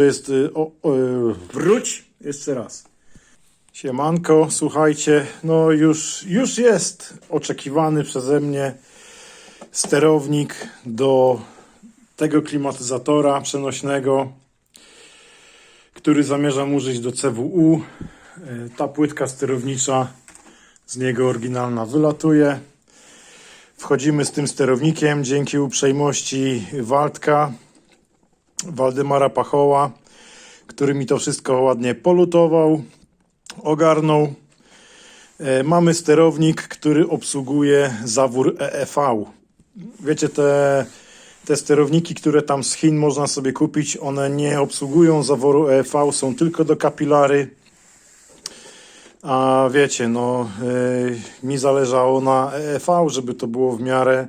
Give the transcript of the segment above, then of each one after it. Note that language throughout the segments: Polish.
To jest. y, O, o, wróć jeszcze raz. Siemanko, słuchajcie, no już, już jest oczekiwany przeze mnie sterownik do tego klimatyzatora przenośnego, który zamierzam użyć do CWU. Y, Ta płytka sterownicza z niego oryginalna wylatuje. Wchodzimy z tym sterownikiem dzięki uprzejmości Waldka, Waldemara Pachoła, który mi to wszystko ładnie polutował, ogarnął. E, Mamy sterownik, który obsługuje zawór EEV. Wiecie, te, te sterowniki, które tam z Chin można sobie kupić, one nie obsługują zaworu EEV, są tylko do kapilary. A wiecie, no, y, mi zależało na EEV, żeby to było w miarę,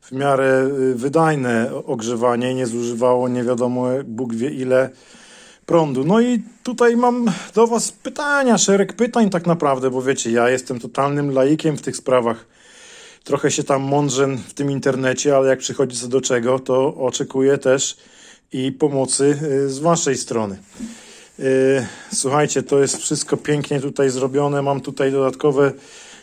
w miarę y, wydajne ogrzewanie, nie zużywało nie wiadomo Bóg wie ile prądu. No i tutaj mam do Was pytania, szereg pytań tak naprawdę, bo wiecie, ja jestem totalnym laikiem w tych sprawach. Trochę się tam mądrzę w tym internecie, ale jak przychodzi co do czego, to oczekuję też i pomocy y, z Waszej strony. Yy, Słuchajcie, to jest wszystko pięknie tutaj zrobione. Mam tutaj dodatkowe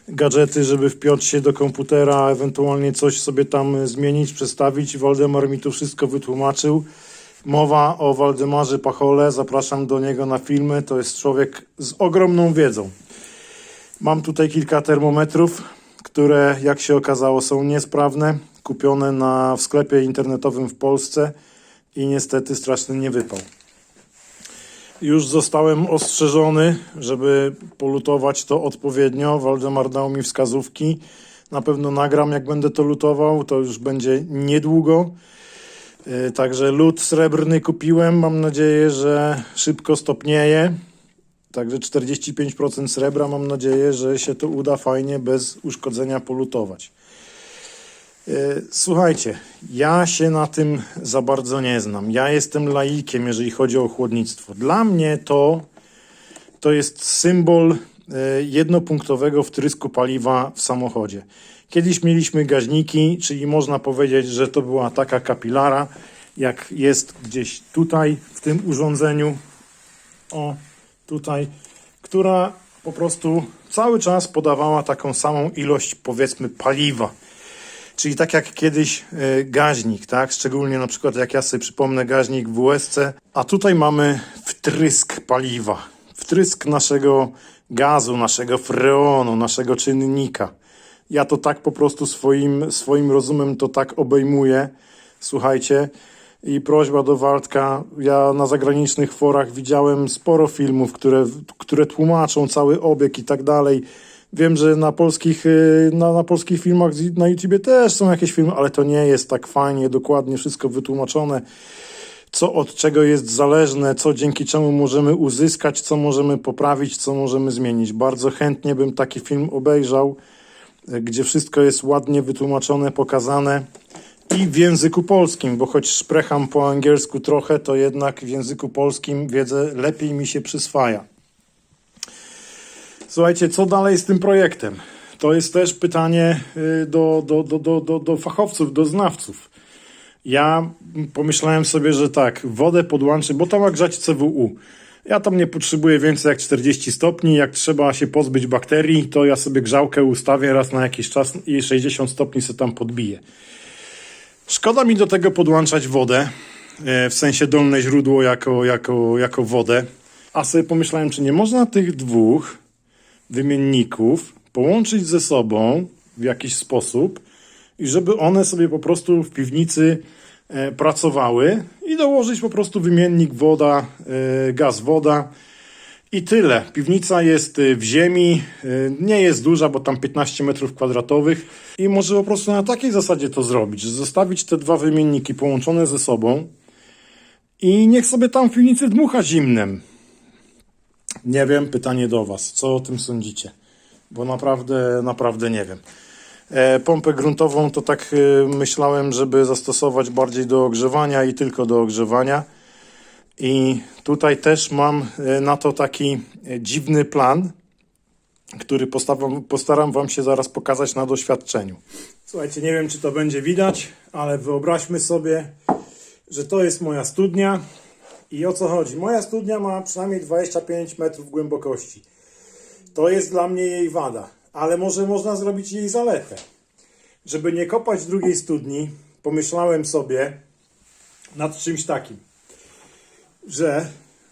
gadżety, żeby wpiąć się do komputera, ewentualnie coś sobie tam zmienić, przestawić. Waldemar mi tu wszystko wytłumaczył. Mowa o Waldemarze Pachole. Zapraszam do niego na filmy. To jest człowiek z ogromną wiedzą. Mam tutaj kilka termometrów, które jak się okazało są niesprawne. Kupione na, w sklepie internetowym w Polsce i niestety straszny niewypał. Już zostałem ostrzeżony, żeby polutować to odpowiednio. Waldemar dał mi wskazówki. Na pewno nagram, jak będę to lutował. To już będzie niedługo. Yy, Także lód srebrny kupiłem. Mam nadzieję, że szybko stopnieje. Także 45% srebra. Mam nadzieję, że się to uda fajnie, bez uszkodzenia polutować. E, Słuchajcie, ja się na tym za bardzo nie znam. Ja jestem laikiem, jeżeli chodzi o chłodnictwo. Dla mnie to, to jest symbol e, jednopunktowego wtrysku paliwa w samochodzie. Kiedyś mieliśmy gaźniki, czyli można powiedzieć, że to była taka kapilara, jak jest gdzieś tutaj w tym urządzeniu. O, tutaj, która po prostu cały czas podawała taką samą ilość, powiedzmy, paliwa. Czyli tak jak kiedyś e, gaźnik, tak? Szczególnie na przykład jak ja sobie przypomnę gaźnik w USC, a tutaj mamy wtrysk paliwa. Wtrysk naszego gazu, naszego freonu, naszego czynnika. Ja to tak po prostu swoim, swoim rozumem to tak obejmuję. Słuchajcie, i prośba do Waldka. Ja na zagranicznych forach widziałem sporo filmów, które, które tłumaczą cały obieg i tak dalej. Wiem, że na polskich, y, na, na polskich filmach na YouTubie też są jakieś filmy, ale to nie jest tak fajnie, dokładnie wszystko wytłumaczone. Co od czego jest zależne, co dzięki czemu możemy uzyskać, co możemy poprawić, co możemy zmienić. Bardzo chętnie bym taki film obejrzał, gdzie wszystko jest ładnie wytłumaczone, pokazane i w języku polskim, bo choć szprecham po angielsku trochę, to jednak w języku polskim wiedzę lepiej mi się przyswaja. Słuchajcie, co dalej z tym projektem? To jest też pytanie y, do, do, do, do, do, do fachowców, do znawców. Ja pomyślałem sobie, że tak, wodę podłączę, bo tam ma grzać CWU. Ja tam nie potrzebuję więcej jak 40 stopni. Jak trzeba się pozbyć bakterii, to ja sobie grzałkę ustawię raz na jakiś czas i 60 stopni sobie tam podbiję. Szkoda mi do tego podłączać wodę, e, w sensie dolne źródło jako, jako, jako wodę. A sobie pomyślałem, czy nie można tych dwóch wymienników połączyć ze sobą w jakiś sposób i żeby one sobie po prostu w piwnicy pracowały i dołożyć po prostu wymiennik woda, e, gaz woda i tyle. Piwnica jest e, w ziemi, e, nie jest duża, bo tam 15 metrów kwadratowych i może po prostu na takiej zasadzie to zrobić, że zostawić te dwa wymienniki połączone ze sobą i niech sobie tam w piwnicy dmucha zimnem. Nie wiem, pytanie do Was. Co o tym sądzicie? Bo naprawdę, naprawdę nie wiem. E, pompę gruntową to tak e, myślałem, żeby zastosować bardziej do ogrzewania i tylko do ogrzewania. I tutaj też mam e, na to taki dziwny plan, który postaram, postaram Wam się zaraz pokazać na doświadczeniu. Słuchajcie, nie wiem, czy to będzie widać, ale wyobraźmy sobie, że to jest moja studnia I o co chodzi? Moja studnia ma przynajmniej 25 metrów głębokości. To jest dla mnie jej wada, ale może można zrobić jej zaletę. Żeby nie kopać drugiej studni, pomyślałem sobie nad czymś takim, że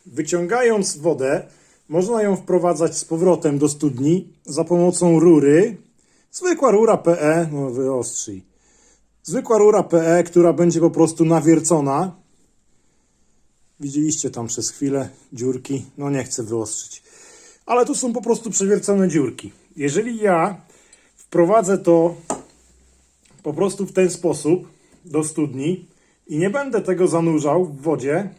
wyciągając wodę, można ją wprowadzać z powrotem do studni za pomocą rury. Zwykła rura PE, no wyostrzyj. Zwykła rura PE, która będzie po prostu nawiercona. Widzieliście tam przez chwilę dziurki. No nie chcę wyostrzyć. Ale tu są po prostu przewiercone dziurki. Jeżeli ja wprowadzę to po prostu w ten sposób do studni i nie będę tego zanurzał w wodzie,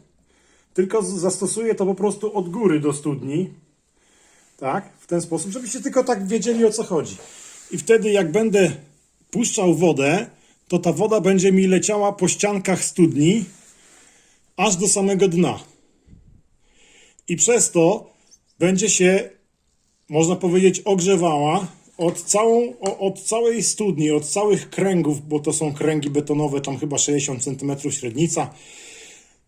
tylko zastosuję to po prostu od góry do studni, tak, w ten sposób, żebyście tylko tak wiedzieli o co chodzi. I wtedy jak będę puszczał wodę, to ta woda będzie mi leciała po ściankach studni aż do samego dna. I przez to będzie się, można powiedzieć, ogrzewała od, całą, od całej studni, od całych kręgów, bo to są kręgi betonowe, tam chyba 60 cm średnica,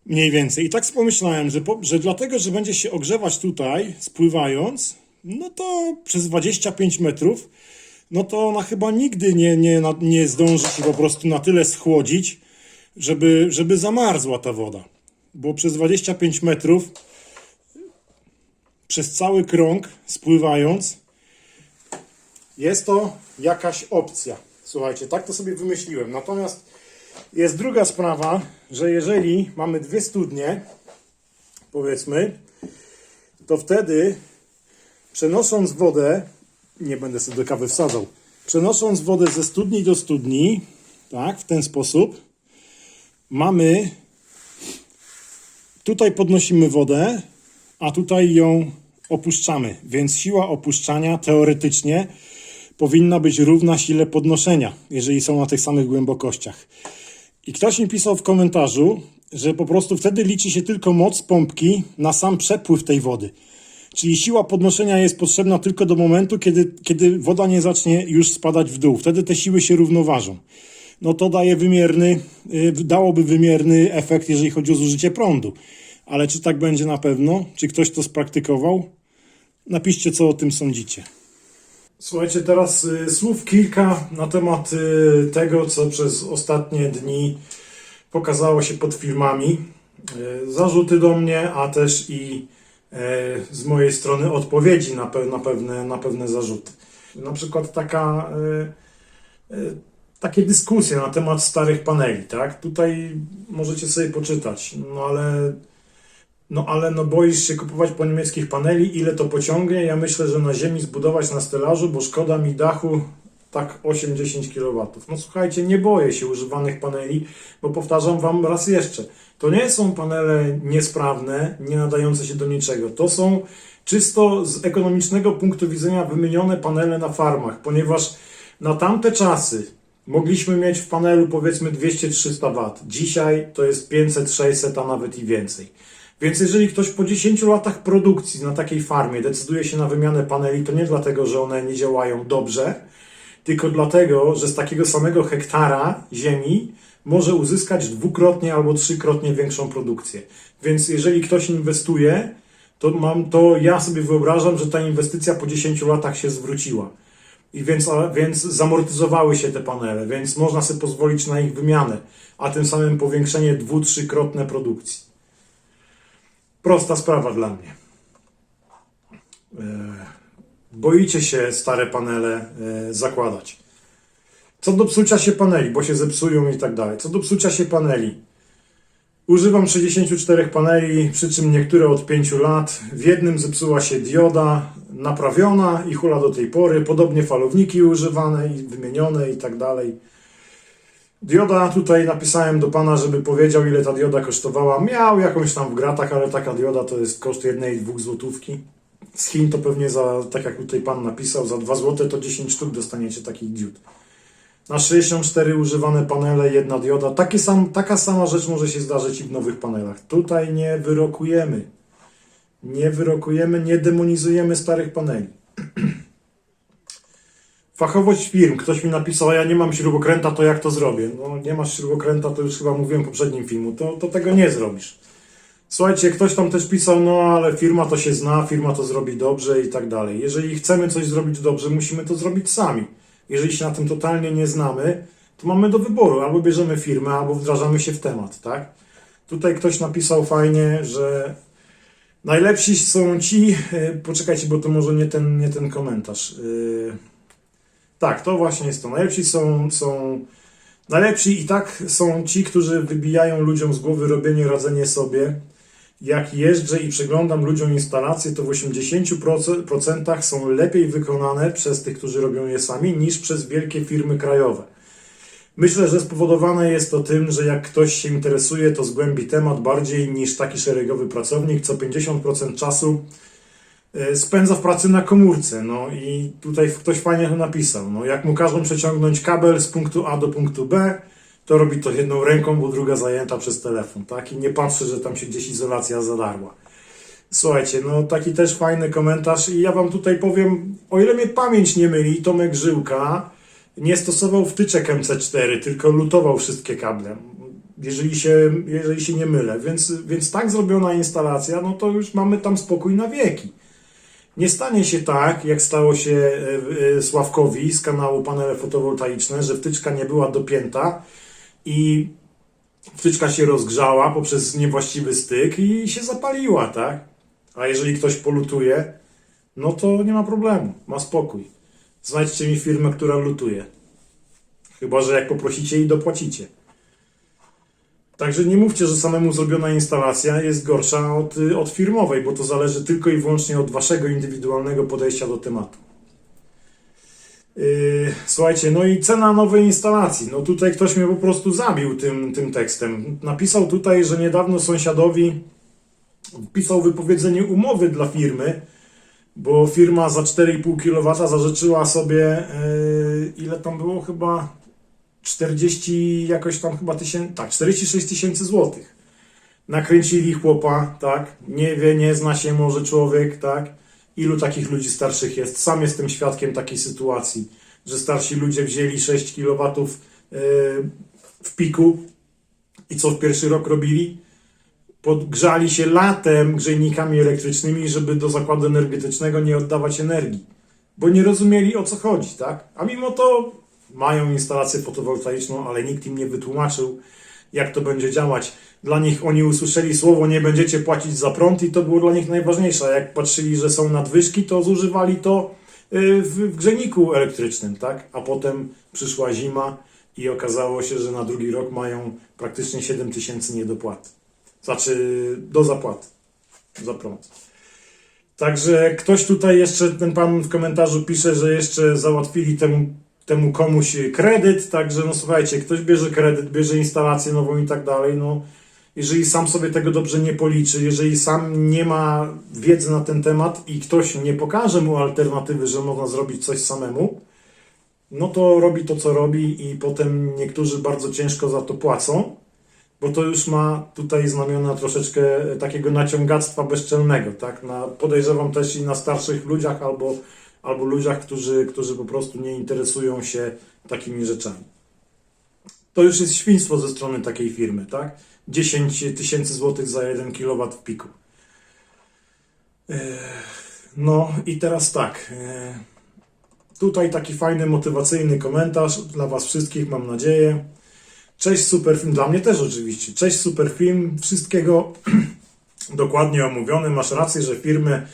mniej więcej. I tak sobie pomyślałem, że, po, że dlatego, że będzie się ogrzewać tutaj, spływając, no to przez 25 metrów, no to ona chyba nigdy nie, nie, nie zdąży się po prostu na tyle schłodzić, żeby, żeby zamarzła ta woda. Bo przez 25 metrów, przez cały krąg spływając, jest to jakaś opcja. Słuchajcie, tak to sobie wymyśliłem. Natomiast jest druga sprawa, że jeżeli mamy dwie studnie, powiedzmy, to wtedy przenosząc wodę, nie będę sobie do kawy wsadzał, przenosząc wodę ze studni do studni, tak, w ten sposób, mamy, tutaj podnosimy wodę, a tutaj ją opuszczamy, więc siła opuszczania teoretycznie powinna być równa sile podnoszenia, jeżeli są na tych samych głębokościach. I ktoś mi pisał w komentarzu, że po prostu wtedy liczy się tylko moc pompki na sam przepływ tej wody. Czyli siła podnoszenia jest potrzebna tylko do momentu, kiedy, kiedy woda nie zacznie już spadać w dół. Wtedy te siły się równoważą. No to daje wymierny, y, dałoby wymierny efekt, jeżeli chodzi o zużycie prądu. Ale czy tak będzie na pewno? Czy ktoś to spraktykował? Napiszcie, co o tym sądzicie. Słuchajcie, teraz y, słów kilka na temat y, tego, co przez ostatnie dni pokazało się pod filmami. Y, zarzuty do mnie, a też i y, z mojej strony odpowiedzi na, pe, na, pewne, na pewne zarzuty. Na przykład taka, y, y, takie dyskusje na temat starych paneli, tak? Tutaj możecie sobie poczytać, no ale no ale no boisz się kupować po niemieckich paneli, ile to pociągnie? Ja myślę, że na ziemi zbudować na stelażu, bo szkoda mi dachu tak 8-10 kW. No słuchajcie, nie boję się używanych paneli, bo powtarzam Wam raz jeszcze, to nie są panele niesprawne, nie nadające się do niczego. To są czysto z ekonomicznego punktu widzenia wymienione panele na farmach, ponieważ na tamte czasy mogliśmy mieć w panelu powiedzmy 200-300 W. Dzisiaj to jest 500-600, a nawet i więcej. Więc jeżeli ktoś po 10 latach produkcji na takiej farmie decyduje się na wymianę paneli, to nie dlatego, że one nie działają dobrze, tylko dlatego, że z takiego samego hektara ziemi może uzyskać dwukrotnie albo trzykrotnie większą produkcję. Więc jeżeli ktoś inwestuje, to mam to ja sobie wyobrażam, że ta inwestycja po 10 latach się zwróciła. I więc, a, więc zamortyzowały się te panele, więc można sobie pozwolić na ich wymianę, a tym samym powiększenie dwu, trzykrotne produkcji. Prosta sprawa dla mnie. E, Boicie się stare panele e, zakładać. Co do psucia się paneli, bo się zepsują i tak dalej. Co do psucia się paneli. Używam 64 paneli, przy czym niektóre od 5 lat. W jednym zepsuła się dioda, naprawiona i hula do tej pory. Podobnie falowniki używane i wymienione i tak dalej. Dioda tutaj napisałem do pana, żeby powiedział, ile ta dioda kosztowała. Miał jakąś tam w gratach, ale taka dioda to jest koszt jednej, dwóch złotówki. Z Chin to pewnie za, tak jak tutaj pan napisał, za 2 zł to 10 sztuk dostaniecie takich diod. Na 64 używane panele, jedna dioda. Taki sam, taka sama rzecz może się zdarzyć i w nowych panelach. Tutaj nie wyrokujemy. Nie wyrokujemy, nie demonizujemy starych paneli. Fachowość firm. Ktoś mi napisał, a ja nie mam śrubokręta, to jak to zrobię? No nie masz śrubokręta, to już chyba mówiłem w poprzednim filmu, to, to tego nie zrobisz. Słuchajcie, ktoś tam też pisał, no ale firma to się zna, firma to zrobi dobrze i tak dalej. Jeżeli chcemy coś zrobić dobrze, musimy to zrobić sami. Jeżeli się na tym totalnie nie znamy, to mamy do wyboru, albo bierzemy firmę, albo wdrażamy się w temat, tak? Tutaj ktoś napisał fajnie, że najlepsi są ci, e, poczekajcie, bo to może nie ten, nie ten komentarz. E, Tak, to właśnie jest to. Najlepsi są, są najlepsi i tak są ci, którzy wybijają ludziom z głowy robienie, radzenie sobie. Jak jeżdżę i przeglądam ludziom instalacje, to w 80% są lepiej wykonane przez tych, którzy robią je sami, niż przez wielkie firmy krajowe. Myślę, że spowodowane jest to tym, że jak ktoś się interesuje, to zgłębi temat bardziej niż taki szeregowy pracownik, co 50% czasu spędza w pracy na komórce. No i tutaj ktoś fajnie to napisał. No, jak mu każą przeciągnąć kabel z punktu A do punktu B, to robi to jedną ręką, bo druga zajęta przez telefon, tak? I nie patrzy, że tam się gdzieś izolacja zadarła. Słuchajcie, no taki też fajny komentarz i ja wam tutaj powiem, o ile mnie pamięć nie myli, Tomek Żyłka nie stosował wtyczek MC4, tylko lutował wszystkie kable, jeżeli się, jeżeli się nie mylę. Więc, więc tak zrobiona instalacja, no to już mamy tam spokój na wieki. Nie stanie się tak, jak stało się e, e, Sławkowi z kanału Panele Fotowoltaiczne, że wtyczka nie była dopięta i wtyczka się rozgrzała poprzez niewłaściwy styk i się zapaliła, tak? A jeżeli ktoś polutuje, no to nie ma problemu, ma spokój. Znajdźcie mi firmę, która lutuje. Chyba, że jak poprosicie i dopłacicie. Także nie mówcie, że samemu zrobiona instalacja jest gorsza od, y, od firmowej, bo to zależy tylko i wyłącznie od waszego indywidualnego podejścia do tematu. Yy, słuchajcie, no i cena nowej instalacji. No tutaj ktoś mnie po prostu zabił tym, tym tekstem. Napisał tutaj, że niedawno sąsiadowi wpisał wypowiedzenie umowy dla firmy, bo firma za 4,5 kW zażyczyła sobie, yy, ile tam było chyba 40 jakoś tam chyba tysięcy, tak, 46 tysięcy złotych. Nakręcili chłopa, tak, nie wie, nie zna się może człowiek, tak. Ilu takich ludzi starszych jest? Sam jestem świadkiem takiej sytuacji, że starsi ludzie wzięli 6 kW yy, w piku i co w pierwszy rok robili? Podgrzali się latem grzejnikami elektrycznymi, żeby do zakładu energetycznego nie oddawać energii, bo nie rozumieli o co chodzi, tak? A mimo to mają instalację fotowoltaiczną, ale nikt im nie wytłumaczył, jak to będzie działać. Dla nich oni usłyszeli słowo, nie będziecie płacić za prąd i to było dla nich najważniejsze. Jak patrzyli, że są nadwyżki, to zużywali to y, w, grzejniku elektrycznym, tak? A potem przyszła zima i okazało się, że na drugi rok mają praktycznie 7 tysięcy niedopłat. Znaczy do zapłaty za prąd. Także ktoś tutaj jeszcze, ten pan w komentarzu pisze, że jeszcze załatwili temu, temu komuś kredyt, także no słuchajcie, ktoś bierze kredyt, bierze instalację nową i tak dalej, no jeżeli sam sobie tego dobrze nie policzy, jeżeli sam nie ma wiedzy na ten temat i ktoś nie pokaże mu alternatywy, że można zrobić coś samemu, no to robi to, co robi i potem niektórzy bardzo ciężko za to płacą, bo to już ma tutaj znamiona troszeczkę takiego naciągactwa bezczelnego, tak? Na, podejrzewam też i na starszych ludziach albo, albo ludziach, którzy, którzy po prostu nie interesują się takimi rzeczami. To już jest świństwo ze strony takiej firmy, tak? 10 tysięcy złotych za 1 kW w piku. Ech, No i teraz tak. e, Tutaj taki fajny, motywacyjny komentarz dla Was wszystkich, mam nadzieję. Cześć Superfilm, dla mnie też oczywiście. Cześć Superfilm, wszystkiego dokładnie omówione. Masz rację, że firmy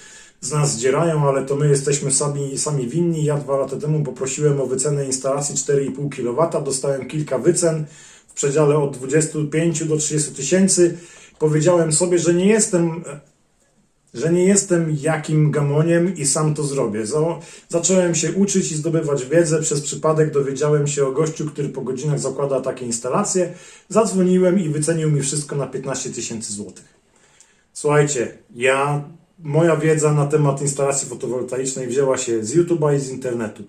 z nas zdzierają, ale to my jesteśmy sami, sami winni. Ja dwa lata temu poprosiłem o wycenę instalacji 4,5 kW. Dostałem kilka wycen w przedziale od 25 do 30 tysięcy. Powiedziałem sobie, że nie jestem że nie jestem jakim gamoniem i sam to zrobię. Za, zacząłem się uczyć i zdobywać wiedzę. Przez przypadek dowiedziałem się o gościu, który po godzinach zakłada takie instalacje. Zadzwoniłem i wycenił mi wszystko na 15 tysięcy złotych. Słuchajcie, ja, moja wiedza na temat instalacji fotowoltaicznej wzięła się z YouTube'a i z internetu.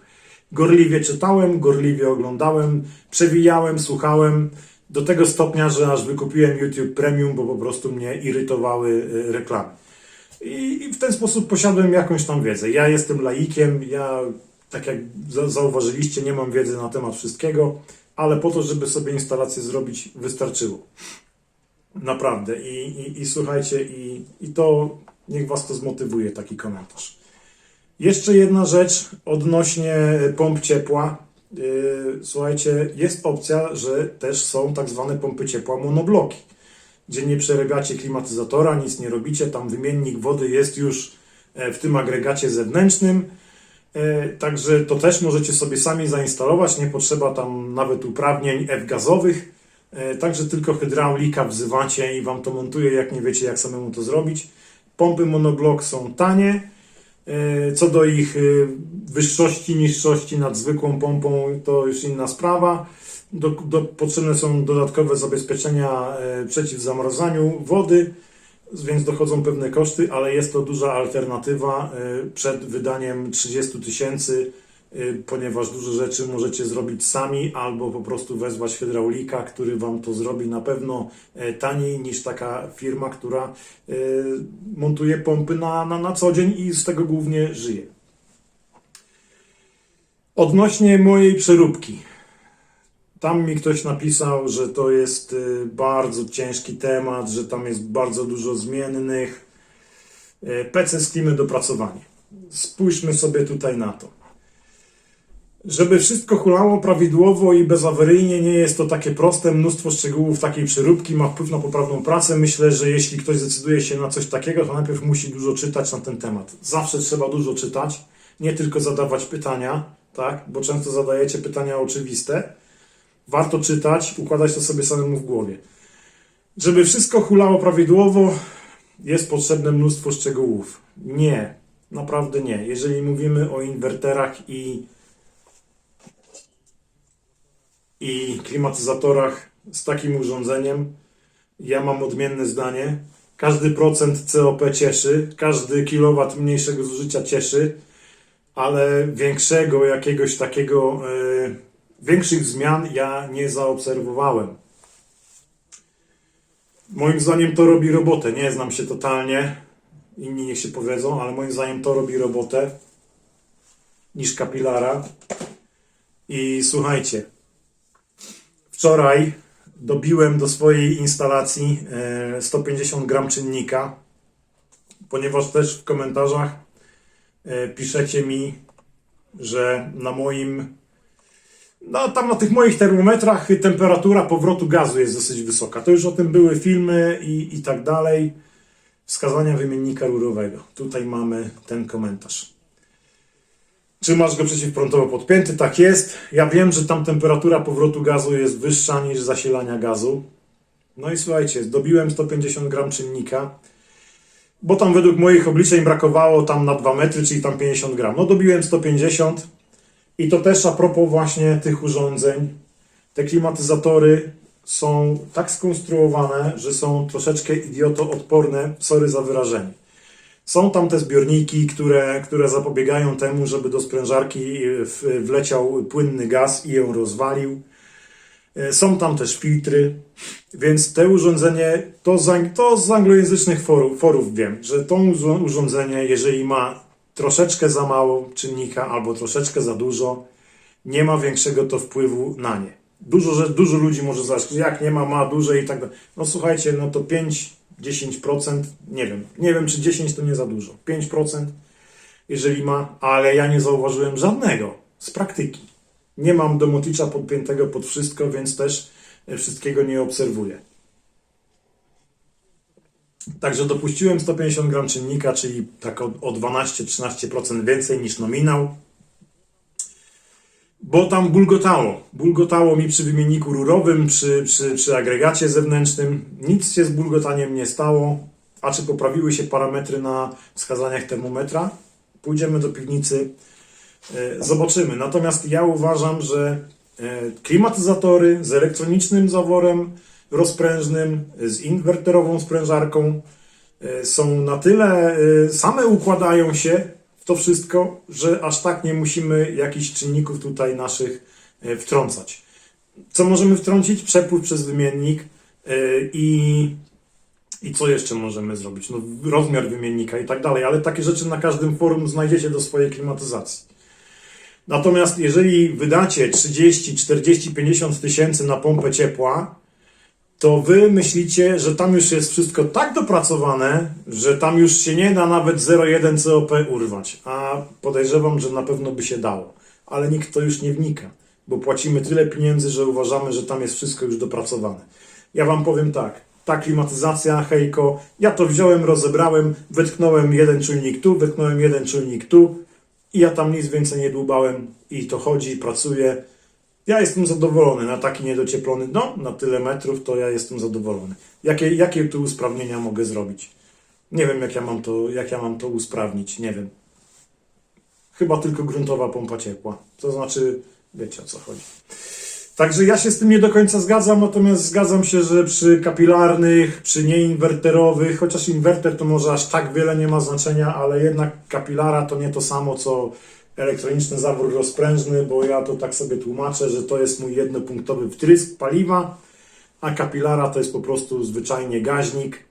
Gorliwie czytałem, gorliwie oglądałem, przewijałem, słuchałem do tego stopnia, że aż wykupiłem YouTube Premium, bo po prostu mnie irytowały y, reklamy. I, w ten sposób posiadłem jakąś tam wiedzę. Ja jestem laikiem, ja, tak jak za- zauważyliście, nie mam wiedzy na temat wszystkiego, ale po to, żeby sobie instalację zrobić, wystarczyło. Naprawdę. I, i, i słuchajcie, i, i to niech Was to zmotywuje, taki komentarz. Jeszcze jedna rzecz odnośnie pomp ciepła. Yy, Słuchajcie, jest opcja, że też są tak zwane pompy ciepła monobloki, gdzie nie przerabiacie klimatyzatora, nic nie robicie, tam wymiennik wody jest już e, w tym agregacie zewnętrznym. E, Także to też możecie sobie sami zainstalować, nie potrzeba tam nawet uprawnień F-gazowych. E, Także tylko hydraulika wzywacie i Wam to montuje, jak nie wiecie jak samemu to zrobić. Pompy monoblok są tanie. E, Co do ich e, wyższości, niższości nad zwykłą pompą, to już inna sprawa. Do, do, potrzebne są dodatkowe zabezpieczenia e, przeciw zamrażaniu wody, więc dochodzą pewne koszty, ale jest to duża alternatywa przed wydaniem 30 tysięcy, ponieważ dużo rzeczy możecie zrobić sami albo po prostu wezwać hydraulika, który Wam to zrobi na pewno e, taniej niż taka firma, która e, montuje pompy na, na, na co dzień i z tego głównie żyje. Odnośnie mojej przeróbki. Tam mi ktoś napisał, że to jest y, bardzo ciężki temat, że tam jest bardzo dużo zmiennych. Y, PC klimy dopracowanie. Spójrzmy sobie tutaj na to. Żeby wszystko hulało prawidłowo i bezawaryjnie, nie jest to takie proste. Mnóstwo szczegółów takiej przeróbki ma wpływ na poprawną pracę. Myślę, że jeśli ktoś zdecyduje się na coś takiego, to najpierw musi dużo czytać na ten temat. Zawsze trzeba dużo czytać, nie tylko zadawać pytania, tak? Bo często zadajecie pytania oczywiste warto czytać, układać to sobie samemu w głowie. Żeby wszystko hulało prawidłowo, jest potrzebne mnóstwo szczegółów. Nie, naprawdę nie. Jeżeli mówimy o inwerterach i, i klimatyzatorach z takim urządzeniem, ja mam odmienne zdanie. Każdy procent COP cieszy, każdy kilowat mniejszego zużycia cieszy, ale większego jakiegoś takiego. Yy, Większych zmian ja nie zaobserwowałem. Moim zdaniem to robi robotę. Nie znam się totalnie. Inni niech się powiedzą, ale moim zdaniem to robi robotę niż kapilara. I słuchajcie, wczoraj dobiłem do swojej instalacji e, 150 gram czynnika, ponieważ też w komentarzach e, piszecie mi, że na moim no tam na tych moich termometrach temperatura powrotu gazu jest dosyć wysoka. To już o tym były filmy i, i tak dalej. Wskazania wymiennika rurowego. Tutaj mamy ten komentarz. Czy masz go przeciwprądowo podpięty? Tak jest. Ja wiem, że tam temperatura powrotu gazu jest wyższa niż zasilania gazu. No i słuchajcie, dobiłem 150 gram czynnika, bo tam według moich obliczeń brakowało tam na 2 metry, czyli tam 50 gram. No dobiłem 150 i to też a propos właśnie tych urządzeń. Te klimatyzatory są tak skonstruowane, że są troszeczkę idiotoodporne, sorry za wyrażenie. Są tam te zbiorniki, które, które zapobiegają temu, żeby do sprężarki w- wleciał płynny gaz i ją rozwalił. E, Są tam też filtry, więc te urządzenie, to z, to z anglojęzycznych forów, forów wiem, że to urządzenie, jeżeli ma troszeczkę za mało czynnika albo troszeczkę za dużo, nie ma większego to wpływu na nie. Dużo, dużo ludzi może zacząć, jak nie ma, ma duże i tak dalej. No słuchajcie, no to 5-10%, nie wiem, nie wiem czy 10 to nie za dużo, 5% jeżeli ma, ale ja nie zauważyłem żadnego z praktyki. Nie mam domoticza podpiętego pod wszystko, więc też e, wszystkiego nie obserwuję. Także dopuściłem 150 gram czynnika, czyli tak o, o 12-13% więcej niż nominał. Bo tam bulgotało. Bulgotało mi przy wymienniku rurowym, przy, przy, przy agregacie zewnętrznym. Nic się z bulgotaniem nie stało. A czy poprawiły się parametry na wskazaniach termometra? Pójdziemy do piwnicy, e, zobaczymy. Natomiast ja uważam, że e, klimatyzatory z elektronicznym zaworem rozprężnym, z inwerterową sprężarką e, są na tyle, same układają się to wszystko, że aż tak nie musimy jakichś czynników tutaj naszych e, wtrącać. Co możemy wtrącić? Przepływ przez wymiennik e, i, i co jeszcze możemy zrobić? No, rozmiar wymiennika i tak dalej, ale takie rzeczy na każdym forum znajdziecie do swojej klimatyzacji. Natomiast jeżeli wydacie 30, 40, 50 tysięcy na pompę ciepła, to wy myślicie, że tam już jest wszystko tak dopracowane, że tam już się nie da nawet 0,1 COP urwać. A podejrzewam, że na pewno by się dało. Ale nikt to już nie wnika, bo płacimy tyle pieniędzy, że uważamy, że tam jest wszystko już dopracowane. Ja wam powiem tak. Ta klimatyzacja, hejko, ja to wziąłem, rozebrałem, wetknąłem jeden czujnik tu, wetknąłem jeden czujnik tu i ja tam nic więcej nie dłubałem i to chodzi, pracuje. Ja jestem zadowolony na taki niedocieplony, no na tyle metrów, to ja jestem zadowolony. Jakie, jakie tu usprawnienia mogę zrobić? Nie wiem, jak ja mam to, jak ja mam to usprawnić, nie wiem. Chyba tylko gruntowa pompa ciepła. To znaczy, wiecie o co chodzi. Także ja się z tym nie do końca zgadzam, natomiast zgadzam się, że przy kapilarnych, przy nieinwerterowych, chociaż inwerter to może aż tak wiele nie ma znaczenia, ale jednak kapilara to nie to samo co elektroniczny zawór rozprężny, bo ja to tak sobie tłumaczę, że to jest mój jednopunktowy wtrysk paliwa, a kapilara to jest po prostu zwyczajnie gaźnik,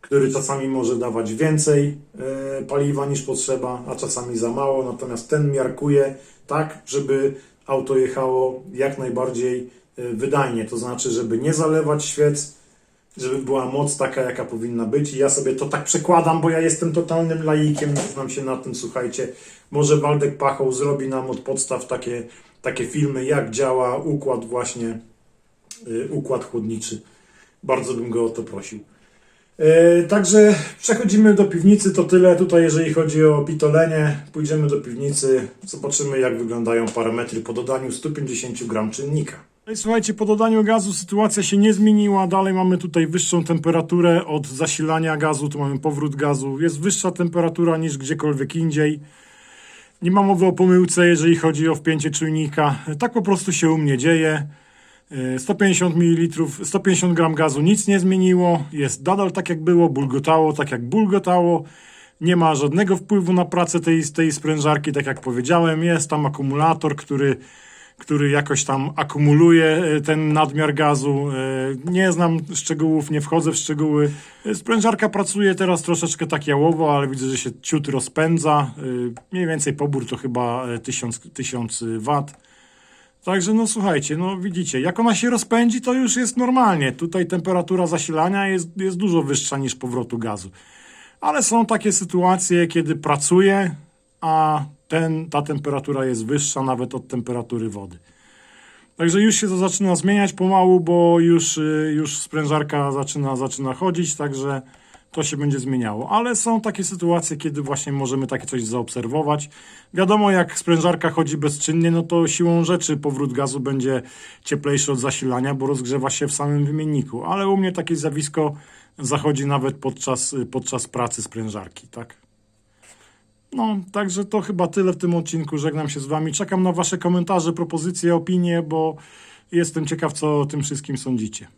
który czasami może dawać więcej e, paliwa niż potrzeba, a czasami za mało. Natomiast ten miarkuje tak, żeby auto jechało jak najbardziej e, wydajnie. To znaczy, żeby nie zalewać świec, żeby była moc taka, jaka powinna być. I ja sobie to tak przekładam, bo ja jestem totalnym laikiem, nie znam się na tym, słuchajcie. Może Waldek Pachoł zrobi nam od podstaw takie, takie filmy, jak działa układ właśnie, y, układ chłodniczy. Bardzo bym go o to prosił. E, Także przechodzimy do piwnicy, to tyle tutaj, jeżeli chodzi o pitolenie. Pójdziemy do piwnicy, zobaczymy jak wyglądają parametry po dodaniu 150 gram czynnika. No słuchajcie, po dodaniu gazu sytuacja się nie zmieniła. Dalej mamy tutaj wyższą temperaturę od zasilania gazu, tu mamy powrót gazu. Jest wyższa temperatura niż gdziekolwiek indziej. Nie ma mowy o pomyłce, jeżeli chodzi o wpięcie czujnika. Tak po prostu się u mnie dzieje. E, 150 ml, 150 gram gazu nic nie zmieniło. Jest nadal tak jak było, bulgotało tak jak bulgotało. Nie ma żadnego wpływu na pracę tej, tej sprężarki, tak jak powiedziałem. Jest tam akumulator, który, który jakoś tam akumuluje e, ten nadmiar gazu. E, Nie znam szczegółów, nie wchodzę w szczegóły. E, Sprężarka pracuje teraz troszeczkę tak jałowo, ale widzę, że się ciut rozpędza. Mniej więcej pobór to chyba e, 1000, 1000 W. Także no słuchajcie, no widzicie, jak ona się rozpędzi, to już jest normalnie. Tutaj temperatura zasilania jest, jest dużo wyższa niż powrotu gazu. Ale są takie sytuacje, kiedy pracuje, a ten, ta temperatura jest wyższa nawet od temperatury wody. Także już się to zaczyna zmieniać pomału, bo już, y, już sprężarka zaczyna, zaczyna chodzić, także to się będzie zmieniało. Ale są takie sytuacje, kiedy właśnie możemy takie coś zaobserwować. Wiadomo, jak sprężarka chodzi bezczynnie, no to siłą rzeczy powrót gazu będzie cieplejszy od zasilania, bo rozgrzewa się w samym wymienniku. Ale u mnie takie zjawisko zachodzi nawet podczas, podczas pracy sprężarki, tak? No, także to chyba tyle w tym odcinku. Żegnam się z Wami. Czekam na Wasze komentarze, propozycje, opinie, bo jestem ciekaw, co o tym wszystkim sądzicie.